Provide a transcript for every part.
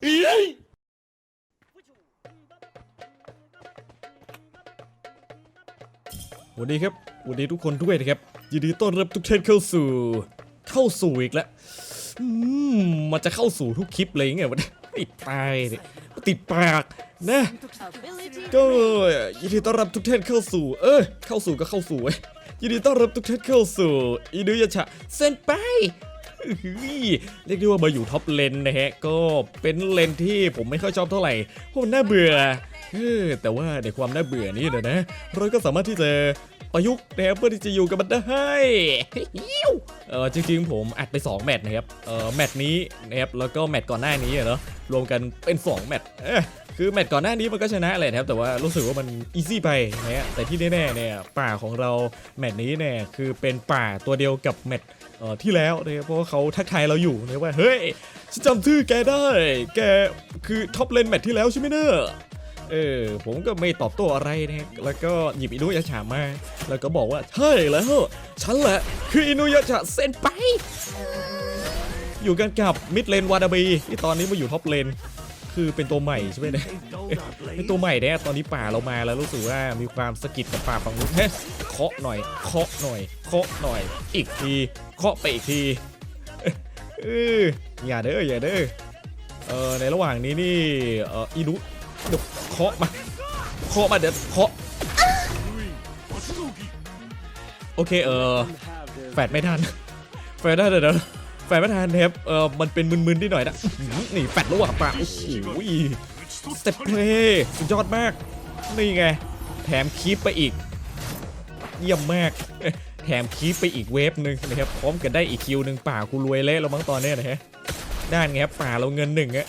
สวัสดีครับสวัสดีทุกคนด้วยนะครับยินดีต้อนรับทุกท่านเข้าสู่ เข้าสู่อีกแล้วอืมมันจะเข้าสู่ทุกคลิปเลยไงวะเนี่ยติดตายเนี่ยติดปากนะก็ยินดีต้อนรับทุกท่านเข้าสู่ เออเข้าสู่ก็เข้าสู่เว้ยยินดีต้อนรับทุกท่านเข้าสู่อินุยาชะเซนไป เรียกได้ว่ามาอยู่ท็อปเลนนะฮะ ก็เป็นเลนที่ผมไม่ค่อยชอบเท่าไหร่เพราะมันน่าเบื่อแต่ว่าในความน่าเบื่อนี้นะนะเราก็สามารถที่จะประยุกต์นะครับเพื่อที่จะอยู่กับมันได้ฮิ้วเออจริงๆผมอัดไป 2 แมตช์นะครับเออแมตช์นี้นะครับแล้วก็แมตช์ก่อนหน้านี้เนาะรวมกันเป็น 2 แมตช์คือแมตช์ก่อนหน้านี้มันก็ชนะแหละนะครับแต่ว่ารู้สึกว่ามันอีซี่ไปนะฮะแต่ที่แน่ๆเนี่ยป่าของเราแมตช์นี้เนี่ยคือเป็นป่าตัวเดียวกับแมตช์ ที่แล้วนะครับเพราะว่าเขาทักทายเราอยู่นะว่าเฮ้ยฉันจำชื่อแกได้ แกคือท็อปเลนแมตที่แล้วใช่ไหมเนอะเออผมก็ไม่ตอบโต้อะไรนะแล้วก็หยิบอินุยาชามา แล้วก็บอกว่าใช่แล้วฉันแหละคืออินุยาชาเซนไป อยู่กันกับมิดเลนวาดาบีที่ตอนนี้มาอยู่ท็อปเลนคือเป็นตัวใหม่ใช่ไหมเนี่ยเป็นตัวใหม่เนี่ยตอนนี้ป่าเรามาแล้วรู้สึกว่ามีความสกิดกับป่าฝั่งนู้นเฮ้ยเคาะหน่อยเคาะหน่อย เคาะหน่อย อีกทีเคาะไปอีกทีเอออย่าเด้ออย่าเด้อเออในระหว่างนี้นี่เอออีนุเดี๋ยวเคาะมาเคาะมาเดี๋ยวเคาะโอเคเออแฟดไม่ทันแฟดได้เดี๋ยวเดี๋ยวแฟดไม่ทันเทปเออมันเป็นมึนๆนิดหน่อยนะนี่แฟดระหว่างป่าโอ้โหสเต็ปเพลย์สุดยอดมาก นี่ไง แถมคีปไปอีก เยี่ยมมาก แถมคีปไปอีกเวฟหนึ่งนะครับพร้อมกันได้อีกคิวหนึ่งป่ากูรวยเละแล้วมั้งตอนนี้นะฮะด้านไงครับป่าเราเงินหนึ่งอะ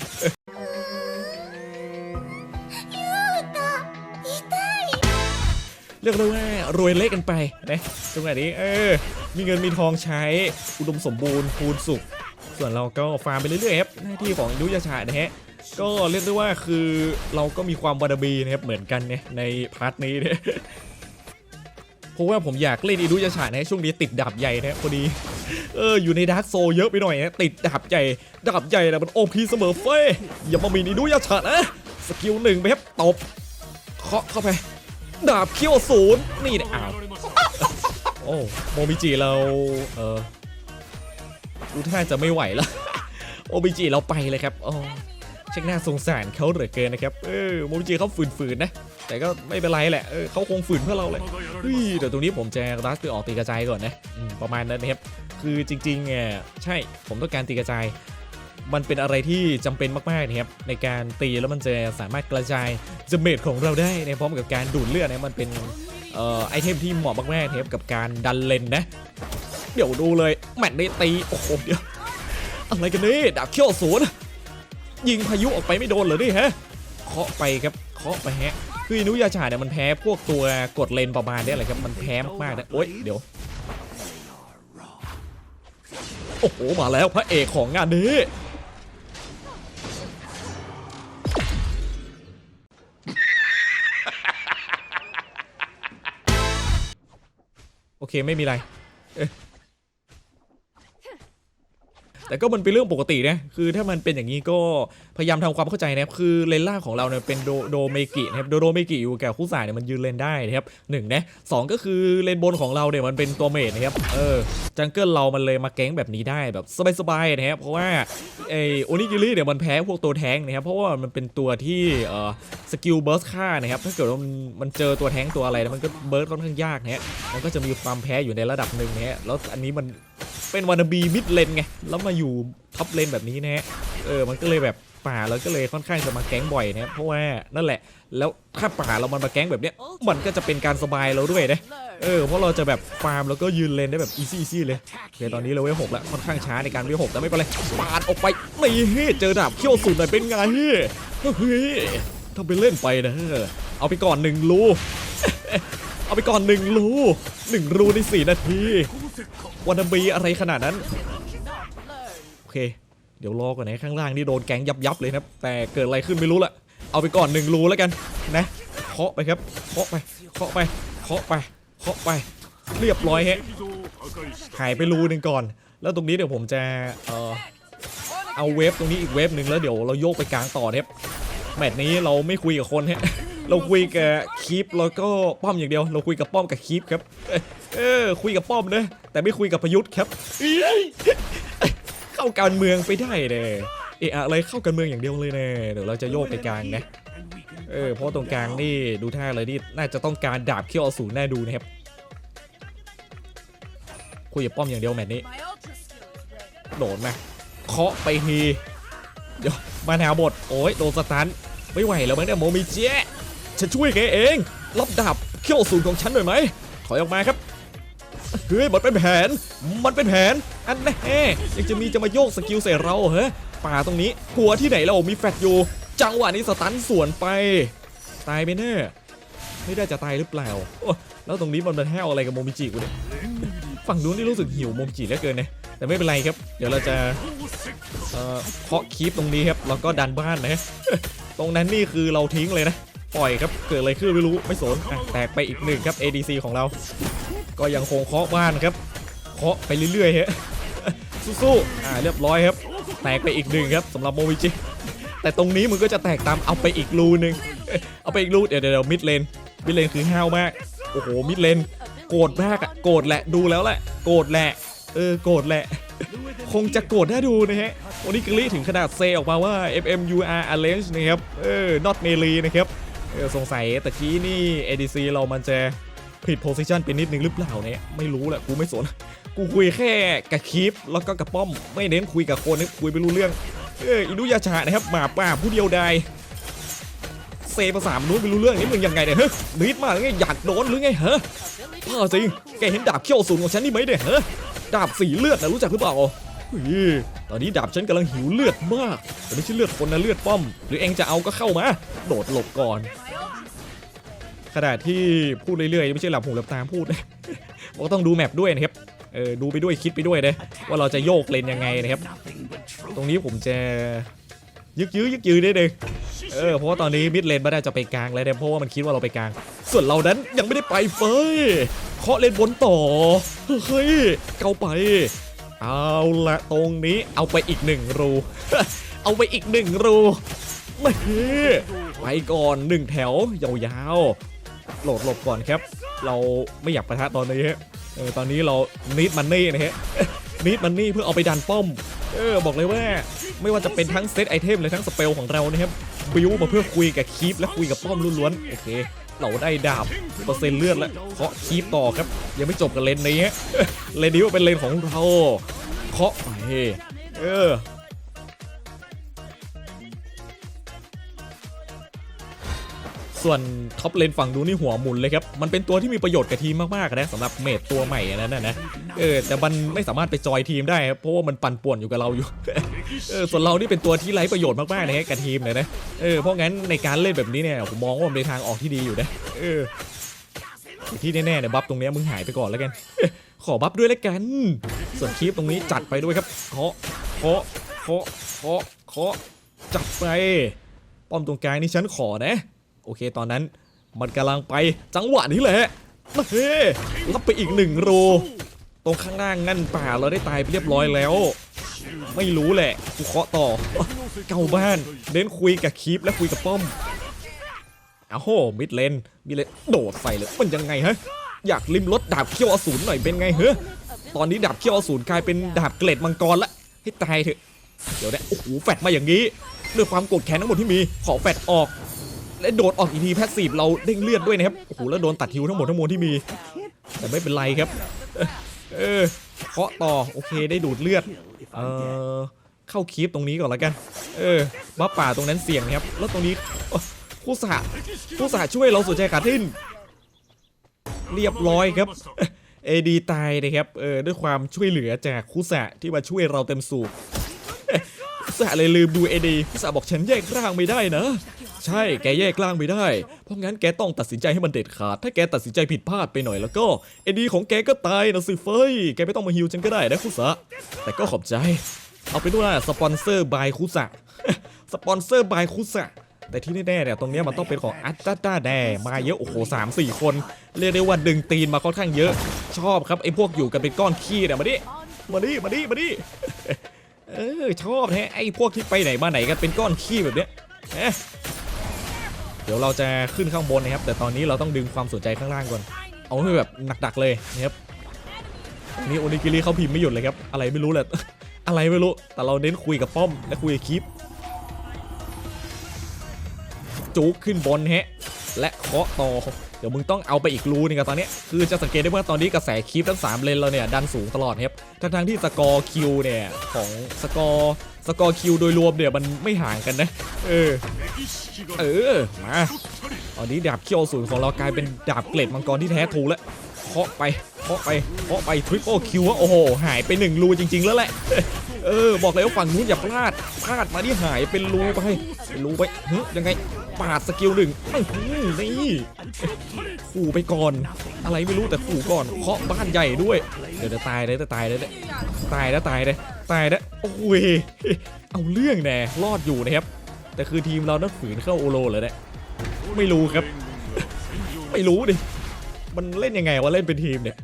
เรียกได้ว่ารวยเละกันไปนะตรงไหนนี้เออ มีเงินมีทองใช้อุดมสมบูรณ์พูนสุข ส่วนเราก็ฟาร์มไปเรื่อยๆครับหน้าที่ของอินุยาชานะฮะก็เรียกได้ว่าคือเราก็มีความบาดาบีนะครับเหมือนกันเนี่ยในพาร์ทนี้เนี่ย ราะว่าผมอยากเล่นอินุยาชานะช่วงนี้ติดดาบใหญ่นะพอดี เอออยู่ในดาร์กโซเยอะไปหน่อยนะติดดาบใหญ่ดาบใหญ่นะมันโอพีเสมอเฟ้ยอย่ามามีอินุยาชานะสกิลหนึ่งไปครับตบเคาะเข้าไป ดาบเขี้ยวศูนย์นี่เนี่ยอ้าวโอ้โมมิจิเราเออดูท่าจะไม่ไหวแล้วโอบิจิเราไปเลยครับอ๋อ ช่างน่าสงสารเขาเหลือเกินนะครับ เออโมจิเขาฝืนๆนะ แต่ก็ไม่เป็นไรแหละ เออเขาคงฝืนเพื่อเราเลยเฮ้ยเดี๋ยวตรงนี้ผมจะรัสไปออกตีกระจายก่อนนะ ประมาณนั้นนะครับ คือจริงๆเนี่ยใช่ ผมต้องการตีกระจาย มันเป็นอะไรที่จำเป็นมากๆนะครับ ในการตีแล้วมันจะสามารถกระจายจเมจของเราได้ในพร้อมกับการดูดเลือดนะมันเป็นออไอเทมที่เหมาะมากๆนะครับกับการดันเลนนะ เดี๋ยวดูเลยแมตช์ได้ตี โอ้โห เดี๋ยว อะไรกันนี่ดาบเขี้ยวศูนย์ ยิงพายุออกไปไม่โดนเหรอนี่ฮะเคาะไปครับเคาะไปฮะคืออินุยาชาเนี่ยมันแพ้พวกตัวกดเลนประมาณนี้แหละครับมันแพ้มากๆนะโอ๊ยเดี๋ยวโอ้โหมาแล้วพระเอกของงานนี้โอเคไม่มีอะไร แต่ก็มันเป็นเรื่องปกตินะคือถ้ามันเป็นอย่างนี้ก็พยายามทำความเข้าใจนะครับคือเลนล่างของเราเนี่ยเป็นโดโดเมกินะครับโดโดเมกิอยู่แกับคู่สายเนี่ยมันยืนเลนได้นะครับหนึ่งนะสองก็คือเลนบนของเราเนี่ยมันเป็นตัวเมดนะครับเออจังเกิลเรามันเลยมาแก๊งแบบนี้ได้แบบสบายๆนะครับเพราะว่าไอโอนิกิริเนี่ยมันแพ้พวกตัวแท้งนะครับเพราะว่ามันเป็นตัวที่เอ่อสกิลเบิร์สฆ่านะครับถ้าเกิดว่ามันมันเจอตัวแท้งตัวอะไรแล้วมันก็เบิร์สค่อนข้างยากนะฮะมันก็จะมีความแพ้อยู่ในระดับหนึ่งนะฮะแล้วอันนี้มัน เป็นวานาบีมิดเลนไงแล้วมาอยู่ท็อปเลนแบบนี้นะฮะเออมันก็เลยแบบป่าแล้วก็เลยค่อนข้างจะมาแก๊งบ่อยนะเพราะว่านั่นแหละ แล้วถ้าป่าเรามันมาแก๊งแบบเนี้ยมันก็จะเป็นการสบายเราด้วยนะเออเพราะเราจะแบบฟาร์มแล้วก็ยืนเลนได้แบบอีซี่ซี่เลยโอเคตอนนี้เราเวลหกแล้วค่อนข้างช้าในการเวลหกแต่ไม่เป็นไรปาดออกไปนี่เฮ้เจอดาบเขี้ยวสุดหน่อยเป็นไงเฮ้เฮ้ยทำไปเล่นไปนะเอาไปก่อนหนึ่งรูเอาไปก่อนหนึ่งรูหนึ่งรูในสี่นาที วันนบีอะไรขนาดนั้น โอเค เดี๋ยวรอก่อนนะข้างล่างนี่โดนแก๊งยับยับเลยนะแต่เกิดอะไรขึ้นไม่รู้ละเอาไปก่อนหนึ่งรูแล้วกันนะเคาะไปครับเคาะไปเคาะไปเคาะไปเคาะไปเรียบร้อยฮะหายไปรูหนึ่งก่อน แล้วตรงนี้เดี๋ยวผมจะเออเอาเวฟตรงนี้อีกเวฟหนึ่งแล้วเดี๋ยวเราโยกไปกลางต่อนะครับแมตช์นี้เราไม่คุยกับคนฮะ เราคุยกับคีปแล้วก็ป้อมอย่างเดียว เราคุยกับป้อมกับคีปครับ เออคุยกับป้อมนะแต่ไม่คุยกับประยุทธ์ครับ เข้าการเมืองไปได้เลยเอะอะไรเข้าการเมืองอย่างเดียวเลยเนี่ยเดี๋ยวเราจะโยกไปกลางนะเออเพราะตรงกลางนี่ดูท่าเลยนี่น่าจะต้องการดาบเขี้ยวอสูรแน่ดูนะครับคุยกับป้อมอย่างเดียวแมตช์นี้ My ultra skill is ready. โดดมเคาะไปทีเดี๋ยวมาแนวบทโอ้ยโดนสตันไม่ไหวแล้วมั้งเนี่ยโมมิเจ ฉันช่วยแกเองรับดาบเขี้ยวสูนย์ของฉันหน่อยไหมถอยออกมาครับเฮ้ยมันเป็นแผน มันเป็นแผน อันแน่ยังจะมีจะมาโยกสกิลใส่เราเหรอป่าตรงนี้ หัวที่ไหนเรามีแฟดอยู่ จังหวะนี้สตันสวนไป ตายไปแน่ไม่ได้จะตายหรือเปล่า แล้วตรงนี้มันมาแห้วอะไรกับโมมิจิกูเนี่ย ฝั่งนู้นนี่รู้สึกหิวโมมิจิเหลือเกินนะ แต่ไม่เป็นไรครับ เดี๋ยวเราจะเอ่อเคาะคีปตรงนี้ครับ แล้วก็ดันบ้านนะ ตรงนั้นนี่คือเราทิ้งเลยนะ ปล่อยครับเกิดอะไรขึ้นไม่รู้ไม่สนแตกไปอีกหนึ่งครับ ADC ของเรา ก็ยังคงเคาะบ้านครับเคาะไปเรื่อยๆฮะสู้ๆอ่าเรียบร้อยครับ แตกไปอีกหนึ่งครับสำหรับโมวิจิแต่ตรงนี้มึงก็จะแตกตามเอาไปอีกรูหนึ่งเอาไปอีกรูเดี๋ยวเดี๋ยวมิดเลนมิดเลนคือห้าวมากโอ้โหมิดเลนโกรธมากอะโกรธแหละดูแล้วแหละโกรธแหละเออโกรธแหละคงจะโกรธน่าดูนะฮะวันนี้กรีถึงขนาดเซออกมาว่า FMUR Arrange นะครับ เออ not melee นะครับ เออสงสัยตะกี้นี่ ADC เรามันจะผิดโพซิชันไปนิดนึงหรือเปล่าเนี่ยไม่รู้แหละกูไม่สน กูคุยแค่กับคีปแล้วก็กับป้อม ไม่เน้นคุยกับคนนะคุยไม่รู้เรื่อง เอออินุยาชานะครับหมาป่าผู้เดียวดายเซภาษามนุษย์ไม่รู้เรื่องนี่มึงยังไงเนี่ยเฮ้ยนิดมากไงอยากโดนหรือไงฮะพ่อจริงแกเห็นดาบเขี้ยวสูงของฉันนี่ไหมเนี่ยฮะดาบสีเลือดนะรู้จักหรือเปล่า ตอนนี้ดาบฉันกำลังหิวเลือดมาก แต่ไม่ใช่เลือดคนนะเลือดป้อม หรือเองจะเอาก็เข้ามา โดดหลบก่อน ขณะที่พูดเรื่อยๆ ไม่ใช่หลับหูหลับตาพูดนะบอกต้องดูแมปด้วยนะครับ เออดูไปด้วยคิดไปด้วยนะว่าเราจะโยกเลนยังไงนะครับ ตรงนี้ผมจะยึกยื้อยึกยื้อได้เลยเออเพราะว่าตอนนี้มิดเลนไม่ได้จะไปกลางแล้วเนี่ยเพราะว่ามันคิดว่าเราไปกลาง ส่วนเรานั้นยังไม่ได้ไปเฟยเคาะเลนบนต่อ เฮ้ย เกาไป เอาละตรงนี้เอาไปอีกหนึ่งรู เอาไปอีกหนึ่งรูไม่ไปก่อนหนึ่งแถวยาวๆโหลดหลบก่อนครับ เราไม่อยากประทะตอนนี้ฮะเออตอนนี้เรานิดมันนี่นะฮะนิดมันนี่เพื่อเอาไปดันป้อม เออบอกเลยว่า ไม่ว่าจะเป็นทั้งเซตไอเทมเลยทั้งสเปลของเรานะครับบิวมาเพื่อคุยกับคีปและคุยกับป้อมล้วนๆโอเค เราได้ดาบเปอร์เซ็นต์เลือดแล้วเคาะคีบต่อครับ ยังไม่จบกับเลนนี้เลนนี้ว่าเป็นเลนของเราเคาะไปเออ ส่วนท็อปเลนฝั่งดูนี่หัวหมุนเลยครับ มันเป็นตัวที่มีประโยชน์กับทีมมากๆนะสำหรับเมดตัวใหม่นั้นนะเออแต่มันไม่สามารถไปจอยทีมได้เพราะว่ามันปั่นป่วนอยู่กับเราอยู่เออส่วนเรานี่เป็นตัวที่ไร้ประโยชน์มากๆนะฮะกับทีมเลยนะเออเพราะงั้นในการเล่นแบบนี้เนี่ยผมมองว่ามันเป็นทางออกที่ดีอยู่นะเออที่แน่ๆเนี่ยบัฟตรงนี้มึงหายไปก่อนแล้วกัน ขอบัฟด้วยแล้วกัน ส่วนคลิปตรงนี้จัดไปด้วยครับเคาะเคาะเคาะเคาะเคาะจัดไปป้อมตรงกลางนี่ฉันขอนะ อเคตอนนั้นมันกำลังไปจังหวะนี้แหละเฮ้รับไปอีกหนึ่งโรตรงข้างล่างั่นป่าเราได้ตายไปเรียบร้อยแล้ว ไม่รู้แหละกูเคาะต่อ เก่าบ้านเน้นคุยกับคีปและคุยกับป้อมอ้าวโหมิดเลนมิดเลนโดดใส่เลยมันยังไงฮะอยากลิมรถดาบเขี้ยวอสูรหน่อยเป็นไงเฮ้ตอนนี้ดาบเขี้ยวอสูรกลายเป็นดาบเกล็ดมังกรละให้ตายเถอะเดี๋ยวนะโอ้โหแฟดมาอย่างนี้ด้วยความโกรธแค้นทั้งหมดที่มีขอแฟดออก และโดดออกอีกทีแพสซีฟเราเด้งเลือดด้วยนะครับโอ้โหแล้วโดนตัดฮิวทั้งหมดทั้งมวลที่มี แต่ไม่เป็นไรครับเออเคาะต่อโอเคได้ดูดเลือดเออเข้าคีปตรงนี้ก่อนแล้วกัน เออบ้าป่าตรงนั้นเสี่ยงนะครับ แล้วตรงนี้ผู้สาผู้สาช่วยเราสนใจขาดทิ้นเรียบร้อยครับเอดีตายนะครับเออด้วยความช่วยเหลือจากคุสะที่มาช่วยเราเต็มสูบคุสะเลยลืมดูเอดีคุสะบอกฉันแยกร่างไม่ได้นะ ใช่ แกแยกร่างไม่ได้ เพราะงั้นแกต้องตัดสินใจให้มันเด็ดขาด ถ้าแกตัดสินใจผิดพลาดไปหน่อยแล้วก็เอดีของแกก็ตายนะสิเฟย แกไม่ต้องมาฮิวฉันก็ได้นะคุสะ แต่ก็ขอบใจ เอาเป็นว่าสปอนเซอร์บายคุสะ สปอนเซอร์บายคุสะ แต่ที่แน่ๆเนี่ยตรงเนี้ยมันต้องเป็นของอัตตาตาแดมาเยอะโอ้โหสามสี่คน เรียกได้ว่าดึงตีนมาค่อนข้างเยอะ ชอบครับไอ้พวกอยู่กันเป็นก้อนขี้เนี่ยมาดิ มาดิ มาดิ มาดิ เออชอบแฮะไอ้พวกที่ไปไหนมาไหนกันเป็นก้อนขี้แบบเนี้ยเอ๊ะ ดี๋ยวเราจะขึ้นข้างบนนะครับ แต่ตอนนี้เราต้องดึงความสนใจข้างล่างก่อน เอาให้แบบหนักๆเลยนะครับนี่โอนิกิริเขาพิมพ์ไม่หยุดเลยครับ อะไรไม่รู้แหละ อะไรไม่รู้ แต่เราเน้นคุยกับป้อมและคุยกับคลิปจุกขึ้นบนฮะ และเคาะต่อ เดี๋ยวมึงต้องเอาไปอีกรูนึงกับตอนนี้ คือจะสังเกตได้ว่าตอนนี้กระแสคลิปทั้ง 3 เลนเราเนี่ยดันสูงตลอดครับ ทั้งทั้งๆที่สกอร์คิวเนี่ยของสกอร์ สกอร์คิวโดยรวมเนี่ยมันไม่ห่างกันนะ เออ เออ มาตอนนี้ดาบเขี้ยวศูนย์ของเรากลายเป็นดาบเกล็ดมังกรที่แท้ถูกแล้วเคาะไปเคาะไปเคาะไปทริปเปิลคิวโอ้โห หายไปหนึ่งรูจริง ๆ แล้วแหละ เออ บอกเลยว่าฝั่งนู้นอย่าพลาดพลาดมาที่หายเป็นรูไปเป็นรูไปเฮ้ยยังไงปาดสกิลหนึ่งนี่ขู่ไปก่อน อะไรไม่รู้แต่ขู่ก่อนเคาะบ้านใหญ่ด้วย เดี๋ยวจะตายเลยจะตายเลยตายแล้วตายเลย ตายแล้วโอ้ยเอาเรื่องแน่รอดอยู่นะครับ แต่คือทีมเรานั้นฝืนเข้าโอโลเลยเนี่ยไม่รู้ครับ ไม่รู้ดิมันเล่นยังไงวะเล่นเป็นทีมเนี่ย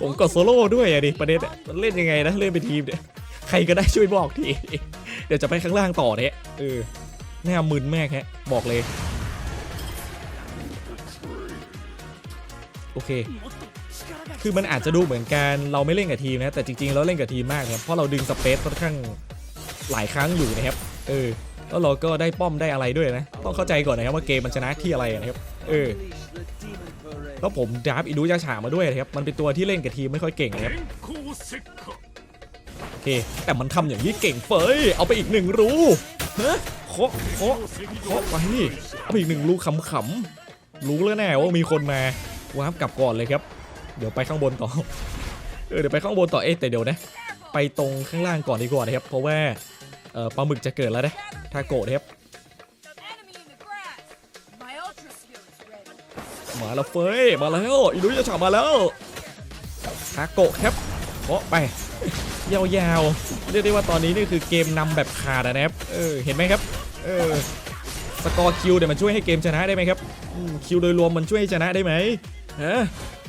ผมกดโซโล่ด้วยอะดิประเด็นมันเล่นยังไงนะเล่นเป็นทีมเนี่ยใครก็ได้ช่วยบอกทีเดี๋ยวจะไปข้างล่างต่อเนี่ยเออหน้ามึนแม่ฮะบอกเลย โอเค คือมันอาจจะดูเหมือนกันเราไม่เล่นกับทีมนะแต่จริงๆเราเล่นกับทีมมากครับเพราะเราดึงสเปซค่อนข้างหลายครั้งอยู่นะครับเออแล้วเราก็ได้ป้อมได้อะไรด้วยนะต้องเข้าใจก่อนนะครับว่าเกมมันชนะที่อะไรนะครับเออแล้วผมดราฟอิดูยาฉามาด้วยนะครับมันเป็นตัวที่เล่นกับทีมไม่ค่อยเก่งนะครับโอเคแต่มันทำอย่างนี้เก่งเฟยเอาไปอีกหนึ่งรูฮะเคาะเคาะเคาะไปเอาไปอีกหนึ่งรูขำๆรู้แล้วแน่ว่ามีคนมาวาร์ปกลับก่อนเลยครับ เดี๋ยวไปข้างบนต่อ เออเดี๋ยวไปข้างบนต่อ เอ๊ะแต่เดี๋ยวนะ ไปตรงข้างล่างก่อนดีกว่านะครับ เพราะว่าเออปลาหมึกจะเกิดแล้วนะทาโกะนะครับมาแล้วเฟยมาแล้วอินุยาฉามาแล้วทาโกะครับเคาะไปยาวๆ เรียกได้ว่าตอนนี้นี่คือเกมนำแบบขาดนะครับ เออ เห็นไหมครับ เออ สกอร์คิวเนี่ยวมันช่วยให้เกมชนะได้ไหมครับ คิวโดยรวมมันช่วยให้ชนะได้ไหมฮะ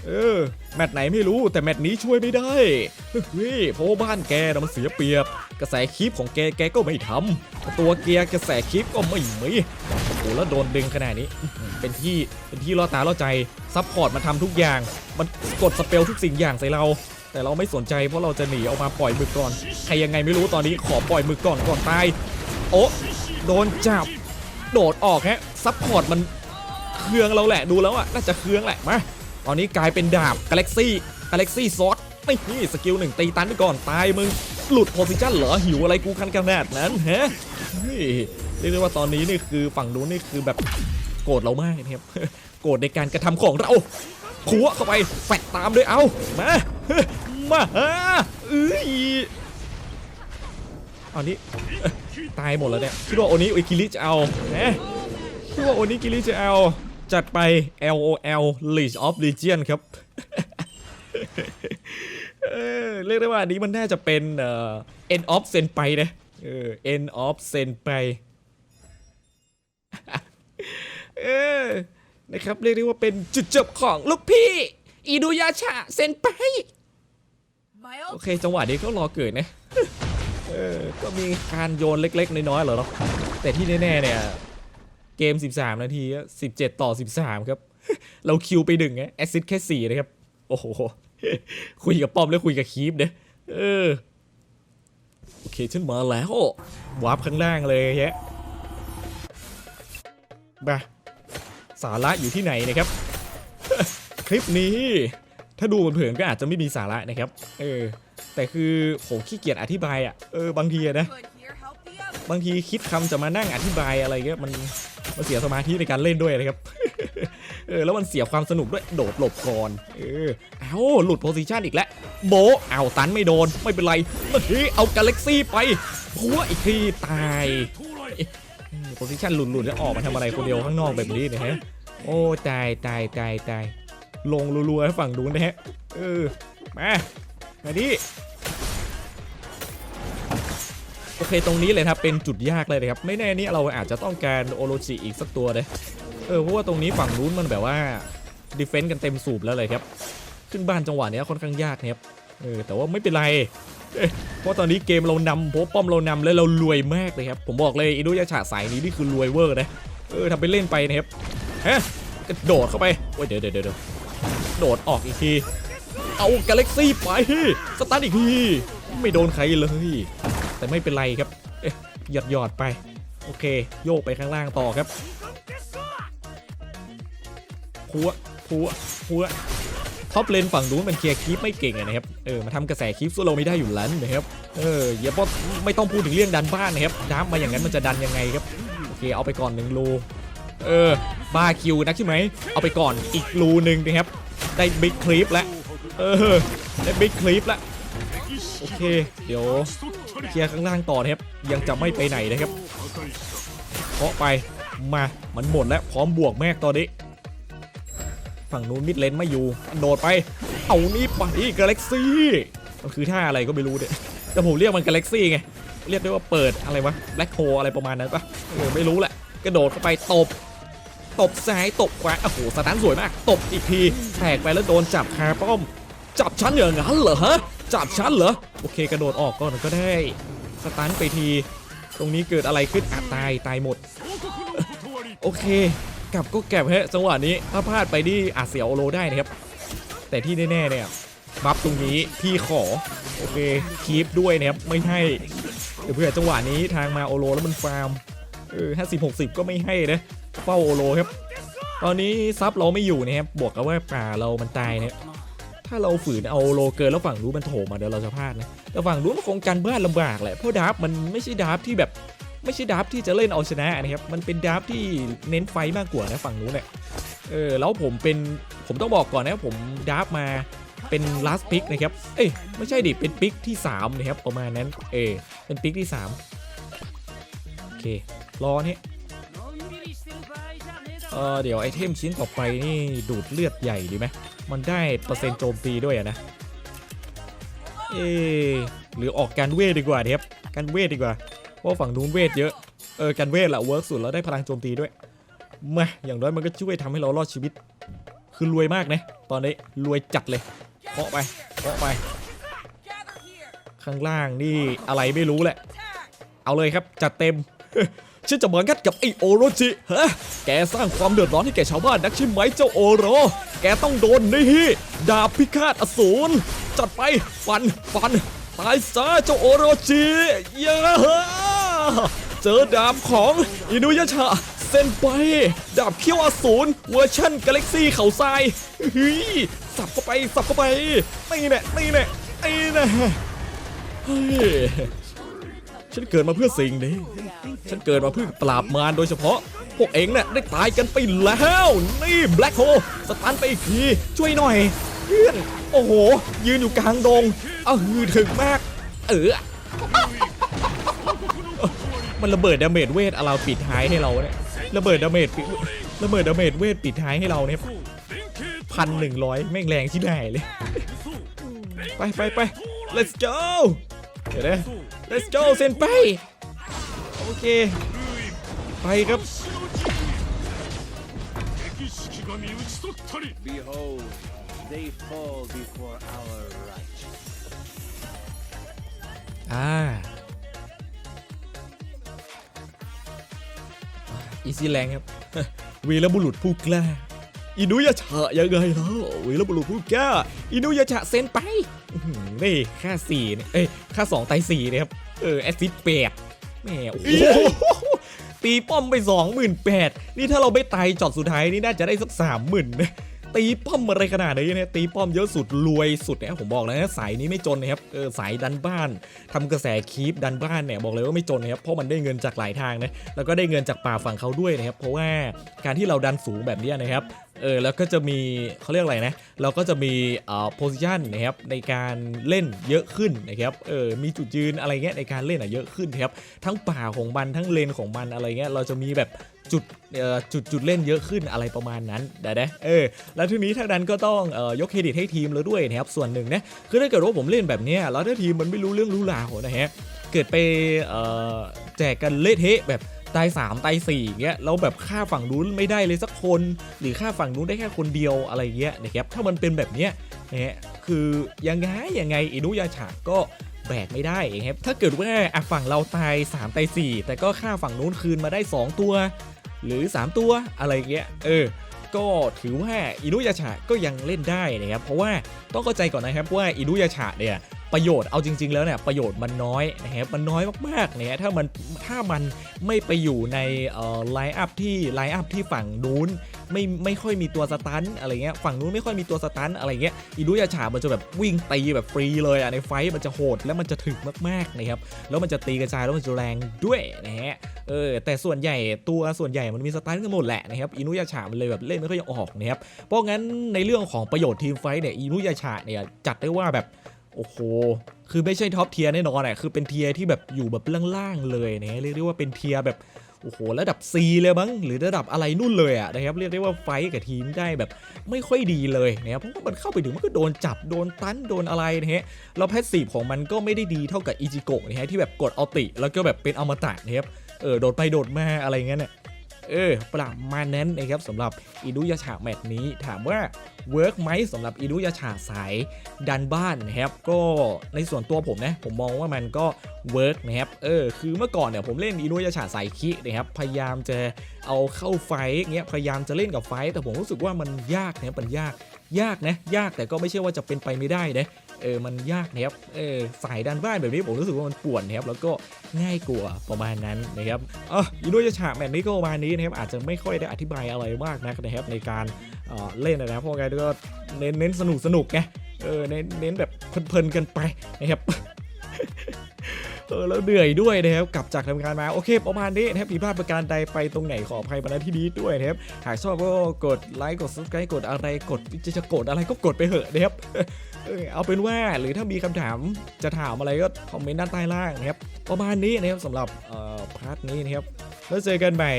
เออ แมตช์ไหนไม่รู้แต่แมตช์นี้ช่วยไม่ได้เฮ้ยเพราะบ้านแกนะมันเสียเปรียบ กระแสคลิปของแกแกก็ไม่ทำตัวเกียร์กระแสคลิปก็ไม่มีโอ้โหแล้วโดนดึงขนาดนี้ เป็นที่เป็นที่ล่อตาล่อใจซัพพอร์ตมาทำทุกอย่าง มันกดสเปลทุกสิ่งอย่างใส่เรา แต่เราไม่สนใจเพราะเราจะหนีออกมาปล่อยมึกก่อนใครยังไงไม่รู้ตอนนี้ขอปล่อยมึกก่อนก่อนตายโอ้โดนจับ โดดออกฮะซัพพอร์ตมันเคืองเราแหละดูแล้วอะน่าจะเคืองแหละมา ตอนนี้กลายเป็นดาบกาแล็กซี่กาแล็กซี่ซอสไม่นี่สกิลหนึ่งตีตันไปก่อนตายมึง หลุดโพซิชันเหรอหิวอะไรกูคันขนาดนั้นฮะเฮ้ยเรียกได้ว่าตอนนี้นี่คือฝั่งนู้นนี่คือแบบโกรธเรามากนะครับโกรธในการกระทำของเราขัวเข้าไปแฟดตามด้วยเอามามาฮะเอ้ยอานี้ตายหมดแล้วเนี่ยคิดว่าโอนิอิคิริจะเอาแหมคิดว่าโอนิกิริจะเอา จัดไป LOL League of Legion ครับเรียกได้ว่าอันนี้มันน่าจะเป็นเอ่อ End of Senpai นะเออ End of Senpai เออนะครับเรียกได้ว่าเป็นจุดจบของลูกพี่อิดูยาชะเซนไป โอเค จังหวะนี้ก็รอเกิดนะเออก็มีการโยนเล็กๆ น้อยๆเหรอเนาะแต่ที่แน่ๆเนี่ย เกม 13 นาที 17 ต่อ 13 ครับ เราคิวไปดึงไงแอซิดแค่ 4 นะครับ โอ้โห คุยกับป้อมแล้วคุยกับคีฟเนี่ยเออ โอเคฉันมาแล้ววาร์ปข้างล่างเลยแฮะมาสาระอยู่ที่ไหนนะครับ คลิปนี้ ถ้าดูเผินๆก็อาจจะไม่มีสาระนะครับ เออ แต่คือผมขี้เกียจอธิบายอะ เออบางทีนะ บางทีคิดคำจะมานั่งอธิบายอะไรเงี้ยมัน มันเสียสมาธิในการเล่นด้วยนะครับ เออแล้วมันเสียความสนุกด้วยโดดหลบก่อนเออเอาหลุดโพซิชันอีกแล้วโบเอาตันไม่โดนไม่เป็นไรเฮ้ยเอากาแล็กซี่ไปหัวอีกทีตายโพซิชันหลุดๆแล้วออกมาทำอะไรคนเดียวข้างนอกแบบนี้นะฮะโอ้ตายตายตายตายลงรัวๆให้ฝั่งนู้นนะฮะเออมามาดิ โอเคตรงนี้เลยครับเป็นจุดยากเลยนะครับ ไม่แน่นี่เราอาจจะต้องการโอโรจิอีกสักตัวเลยเออเพราะว่าตรงนี้ฝั่งนู้นมันแบบว่าดีเฟนต์กันเต็มสูบแล้วเลยครับ ขึ้นบ้านจังหวะเนี้ยค่อนข้างยากนะครับเออแต่ว่าไม่เป็นไรเพราะตอนนี้เกมเรานำเพราะป้อมเรานำแล้วเรารวยมากเลยครับ ผมบอกเลยอินุยาชาสายนี้นี่คือรวยเวอร์นะเออทำไปเล่นไปนะครับฮะกระโดดเข้าไปโอ้ยเดี๋ยวเดี๋ยวเดี๋ยวโดดออกอีกที เอากาแล็กซี่ไปสตาร์ทอีกที ไม่โดนใครเลย แต่ไม่เป็นไรครับเอ๊ะหยอดหยอดไป โอเค โยกไปข้างล่างต่อครับพัวพัวพัวท็อปเลนฝั่งนู้นมันเคลียร์คลิปไม่เก่งนะครับ เออมาทำกระแสคลิปสู้เราไม่ได้อยู่แล้วนะครับ เอออย่าพอไม่ต้องพูดถึงเรื่องดันบ้านนะครับดับมาอย่างนั้นมันจะดันยังไงครับ โอเคเอาไปก่อนหนึ่งรูเออ บ้าคิวนักใช่ไหม เอาไปก่อนอีกรูหนึ่งนะครับ ได้บิ๊กคลิปแล้ว เออ ได้บิ๊กคลิปแล้ว โอเค เดี๋ยว เคลียร์ข้างล่างต่อนะครับยังจะไม่ไปไหนนะครับเคาะไปมามันหมดแล้วพร้อมบวกแมกตอนนี้ ฝั่งนู้นมิดเลนไม่อยู่โดดไป เอานี่ไปกาแล็กซี่มันคือท่าอะไรก็ไม่รู้เนี่ยแต่ผมเรียกมันกาแล็กซี่ไงเรียกได้ว่าเปิดอะไรวะแบล็คโฮอะไรประมาณนั้นปะเออไม่รู้แหละกระโดดเข้าไปตบตบซ้ายตบขวาโอ้โหสตันสวยมาก ตบอีกทีแตกไปแล้วโดนจับคาป้อม จับฉันอย่างนั้นเหรอฮะ จับฉันเหรอ โอเคกระโดดออกก่อนก็ได้ สตันไปที ตรงนี้เกิดอะไรขึ้นอะตายตายหมด โอเคกลับก็แก็บฮะจังหวะนี้ถ้าพลาดไปนี่อาจเสียโอโลได้นะครับ แต่ที่แน่ๆเนี่ยบัฟตรงนี้พี่ขอ โอเคคีปด้วยนะครับไม่ให้เดี๋ยวเพื่อจังหวะนี้ทางมาโอโลแล้วมันฟาร์มเออห้าสิบหกสิบก็ไม่ให้นะเฝ้าโอโลครับ ตอนนี้ซับเราไม่อยู่นะครับบวกกับว่าป่าเรามันตายนะ ถ้าเราฝืนเอาโลเกินแล้วฝั่งนู้มันโถมาเดี๋ยวเราจะพลาดนะแต่ฝั่งนู้มันคงกันบ้านลำบากแหละเพราะดาร์ฟมันไม่ใช่ดาร์ฟที่แบบไม่ใช่ดาร์ฟที่จะเล่นเอาชนะนะครับมันเป็นดาร์ฟที่เน้นไฟมากกว่านะฝั่งนู้นเนี่ยเออแล้วผมเป็นผมต้องบอกก่อนนะผมดาร์ฟมาเป็น last pick นะครับ เอ้ยไม่ใช่ดิ เป็นปิกที่3นะครับประมาณนั้น เออเป็นปิกที่ 3 โอเค รอเนี่ยเออเดี๋ยวไอเทมชิ้นต่อไปนี่ดูดเลือดใหญ่ดีไหม มันได้เปอร์เซ็นต์โจมตีด้วยนะ เอหรือออกการเวทดีกว่าเทปการเวทดีกว่า เพราะฝั่งนู้นเวทเยอะ เออการเวทแหละเวิร์กสุดแล้วได้พลังโจมตีด้วยมาอย่างน้อยมันก็ช่วยทำให้เรารอดชีวิต คือรวยมากนะ ตอนนี้รวยจัดเลยเคาะไปเคาะไป ข้างล่างนี่อะไรไม่รู้แหละ เอาเลยครับจัดเต็ม ฉันจะมางัดกับไอโอโรจิฮะแกสร้างความเดือดร้อนให้แก่ชาวบ้านนักใช่ไหมเจ้าโอโร แกต้องโดนนี่ดาบพิฆาตอสูรจัดไปฟันฟันตายซะเจ้าโอโรจิเย้เจอดาบของอินุยะชะเซนไป ดาบเขี้ยวอสูรเวอร์ชั่นกาแล็กซี่เขาทรายเฮ้ยสับเข้าไปสับเข้าไปนี่แน่นี่แน่นี่แน่เฮ้ย ฉันเกิดมาเพื่อสิ่งนี้ ฉันเกิดมาเพื่อปราบมารโดยเฉพาะ พวกเองเนี่ยได้ตายกันไปแล้ว นี่แบล็คโฮสตันไปอีกที ช่วยหน่อยเพื่อนโอ้โห ยืนอยู่กลางดงเอาฮือถึงมาก เออ มันระเบิดดาเมจเวทเอาเราปิดท้ายให้เราเนี่ยระเบิดดาเมจระเบิดดาเมจเวทปิดท้ายให้เราเนี่ยพันหนึ่งร้อยแม่งแรงชิบหายเลย ไปไปไป let's go ดี๋ยวนะ let's go เซนไป โอเค ไปครับ Behold, they fall before our right. อ่า อีซี่แรงครับ วีรบุรุษผู้กล้า อินุยาชะยังไงแล้ววีรบุรุษผู้กล้า อินุยาชะเซนไปอื้อหือ นี่ค่าสี่เนี่ยเอ้ยค่าสองไตสี่นะครับเออแอสซิดแปดแหมโอ้โหตีป้อมไปสองหมื่นแปดนี่ถ้าเราไม่ตายจอดสุดท้ายนี่น่าจะได้สักสามหมื่นนะตีป้อมอะไรขนาดนี้เนี่ยตีป้อมเยอะสุดรวยสุดเนี่ยผมบอกเลยนะสายนี้ไม่จนนะครับเออสายดันบ้านทำกระแสคีปดันบ้านเนี่ยบอกเลยว่าไม่จนนะครับเพราะมันได้เงินจากหลายทางนะแล้วก็ได้เงินจากป่าฝั่งเขาด้วยนะครับเพราะว่าการที่เราดันสูงแบบเนี้ยนะครับ เออแล้วก็จะมีเขาเรียกอะไรนะ เราก็จะมีอ่อโพซิชันนะครับในการเล่นเยอะขึ้นนะครับเออมีจุดยืนอะไรเงี้ยในการเล่นอะเยอะขึ้นนะครับทั้งป่าของมันทั้งเลนของมันอะไรเงี้ยเราจะมีแบบจุดจุดจุดเล่นเยอะขึ้นอะไรประมาณนั้นเดี๋ยวนะเออ แล้วทีนี้ทางนั้นก็ต้องออยกเครดิตให้ทีมแล้วด้วยนะครับ ส่วนหนึ่งนะ คือถ้าเกิดว่าผมเล่นแบบเนี้ยแล้วถ้าทีมมันไม่รู้เรื่องรู้ราวนะฮะ เกิดไปแจกกันเละเทะแบบตาย3ตาย4อย่างเงี้ยแล้วแบบฆ่าฝั่งนู้นไม่ได้เลยสักคน หรือฆ่าฝั่งนู้นได้แค่คนเดียวอะไรเงี้ยนะครับถ้ามันเป็นแบบเนี้ยนะฮะคือยังไงยังไงอินุยาชาก็แบกไม่ได้ครับถ้าเกิดว่าฝั่งเราตาย3ตาย4แต่ก็ฆ่าฝั่งนู้นคืนมาได้ 2 ตัว หรือ 3 ตัวอะไรเงี้ยเออก็ถือว่าอินุยาชาก็ยังเล่นได้นะครับเพราะว่าต้องเข้าใจก่อนนะครับว่าอินุยาชาเนี่ย ประโยชน์เอาจริง ๆ แล้วเนี่ยประโยชน์มันน้อยนะครับมันน้อยมากๆเนี่ยถ้ามันถ้ามันไม่ไปอยู่ในไลน์อัพที่ไลน์อัพที่ฝั่งนู้นไม่ไม่ค่อยมีตัวสตันอะไรเงี้ยฝั่งนู้นไม่ค่อยมีตัวสตันอะไรเงี้ยอินุยาชามันจะแบบวิ่งตีแบบฟรีเลยอะในไฟท์มันจะโหดและมันจะถึกมากๆนะครับแล้วมันจะตีกระจายแล้วมันจะแรงด้วยนะฮะเออแต่ส่วนใหญ่ตัวส่วนใหญ่มันมีสตล์กันหมดแหละนะครับอินุยาชามันเลยแบบเล่นไม่ค่อยออกนะครับเพราะงั้นในเรื่องของประโยชน์ทีมไฟท์เนี่ยอินุยาชาเนี่ยจัดได้ว่าแบบ โอ้โห คือไม่ใช่ท็อปเทียร์แน่นอนอะคือเป็นเทียร์ที่แบบอยู่แบบล่างๆเลยนะเรียกได้ว่าเป็นเทียร์แบบโอ้โหระดับ C เลยมั้งหรือระดับอะไรนู่นเลยอะนะครับเรียกได้ว่าไฟกับทีมได้แบบไม่ค่อยดีเลยนะครับเพราะว่ามันเข้าไปถึงมันก็โดนจับโดนตันโดนอะไรนะฮะแล้วแพสซีฟของมันก็ไม่ได้ดีเท่ากับอิจิโกะนะฮะที่แบบกดอัลติ แล้วก็แบบเป็นอมตะนะครับเออโดดไปโดดมาอะไรเงี้ยเนี่ย เออประมาณนั้นนะครับสำหรับอินุยาชาแมตช์นี้ถามว่าเวิร์กไหมสำหรับอินุยาชาสายดันบ้านนะครับก็ในส่วนตัวผมนะผมมองว่ามันก็เวิร์กนะครับเออคือเมื่อก่อนเนี่ยผมเล่นอินุยาชาสายคินะครับพยายามจะเอาเข้าไฟเงี้ยพยายามจะเล่นกับไฟแต่ผมรู้สึกว่ามันยากนะมันยากยากนะยากแต่ก็ไม่ใช่ว่าจะเป็นไปไม่ได้นะ เออมันยากนะครับเออสายดันบ้านแบบนี้ผมรู้สึกว่ามันป่วนนะครับแล้วก็ง่ายกว่าประมาณนั้นนะครับอะอีโนยาฉากแมตช์นี้ก็ประมาณนี้นะครับอาจจะไม่ค่อยได้อธิบายอะไรมากนักนะครับในการเอ่อเล่นนะเพราะไงก็เน้นเน้นสนุกสนุกไงเออเน้นเน้นแบบเพลินๆกันไปนะครับ เออแล้วเหนื่อยด้วยนะครับกลับจากทำงานมาโอเค ประมาณนี้นะครับผิดพลาดประการใดไปตรงไหนขออภัยมาณที่นี้ด้วยนะครับหากชอบก็กดไลค์กด subscribe กดอะไรกดจะจะกดอะไรก็กดไปเหอะนะครับเออเอาเป็นว่าหรือถ้ามีคำถามจะถามอะไรก็คอมเมนต์ด้านใต้ล่างนะครับประมาณนี้นะครับสำหรับเอ่อพาร์ทนี้นะครับแล้วเจอกันใหม่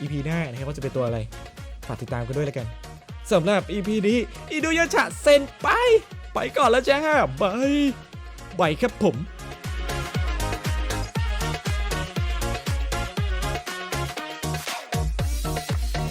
EP หน้านะครับว่าจะเป็นตัวอะไรฝากติดตามกันด้วยแล้วกันสำหรับ EP นี้อินุยาชะเซ็นไป ไปก่อนแล้วจ้าบายบายครับผม